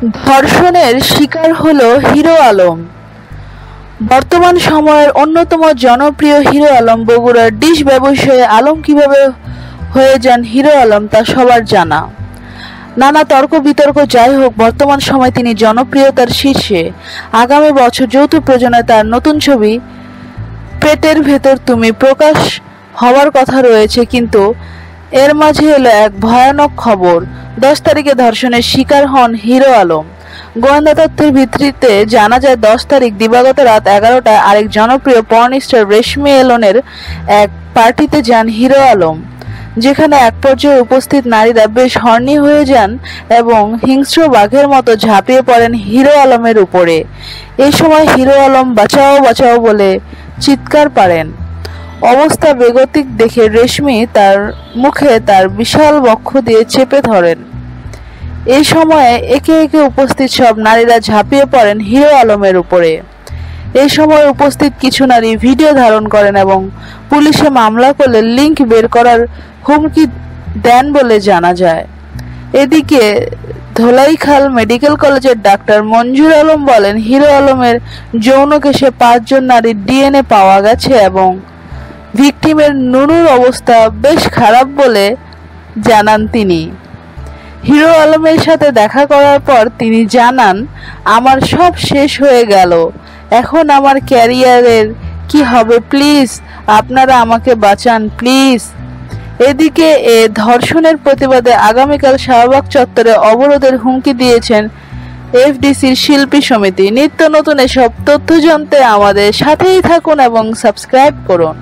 ধর্ষণের শিকার হলো হিরো আলম। বর্তমান সময়ের অন্যতম জনপ্রিয় হিরো আলম বগুড়ার ডিশ ব্যবসায়ী আলম কীভাবে হয়ে যান হিরো আলম তা সবার জানা। নানা তর্ক বিতর্ক যাই হোক, বর্তমান সময় তিনি জনপ্রিয়তার শীর্ষে। আগামী বছর যৌথ প্রযোজনায় তার নতুন ছবি, পেটের ভেতর তুমি প্রকাশ হওয়ার কথা রয়েছে, কিন্তু এর মাঝে এলো এক ভয়ানক খবর। দশ তারিখে ধর্ষণের শিকার হন হিরো আলম। গোয়েন্দা তথ্যের ভিত্তিতে জানা যায়, দশ তারিখ দিবাগত রাত এগারোটায় আরেক জনপ্রিয় পর্ন স্টার রেশমি এলনের এক পার্টিতে যান হিরো আলম, যেখানে এক পর্যায়ে উপস্থিত নারীরা বেশ হর্নি হয়ে যান এবং হিংস্র বাঘের মতো ঝাঁপিয়ে পড়েন হিরো আলমের উপরে। এই সময় হিরো আলম বাঁচাও বাঁচাও বলে চিৎকার পারেন। অবস্থা বেগতিক দেখে রেশমি তার মুখে তার বিশাল বক্ষ দিয়ে চেপে ধরেন। এই সময়ে একে একে উপস্থিত সব নারীরা ঝাঁপিয়ে পড়েন হিরো আলমের উপরে। এই সময় উপস্থিত কিছু নারী ভিডিও ধারণ করেন এবং পুলিশে মামলা করলে লিংক বের করার হুমকি দেন বলে জানা যায়। এদিকে ধোলাইখাল মেডিকেল কলেজের ডাক্তার মঞ্জুর আলম বলেন, হিরো আলমের যৌন কেশে পাঁচজন নারীর ডিএনএ পাওয়া গেছে এবং ভিকটিমের নুনুর অবস্থা বেশ খারাপ বলে জানান তিনি। হিরো আলমের সাথে দেখা করার পর তিনি জানান, আমার সব শেষ হয়ে গেল। এখন আমার ক্যারিয়ারের কি হবে, প্লিজ? আপনারা আমাকে বাঁচান, প্লিজ। এদিকে এ ধর্ষণের প্রতিবাদে আগামীকাল শাহবাগ চত্বরে অবরোধের হুমকি দিয়েছেন এফডিসির শিল্পী সমিতি। নিত্য নতুন এসব তথ্য জানতে আমাদের সাথেই থাকুন এবং সাবস্ক্রাইব করুন।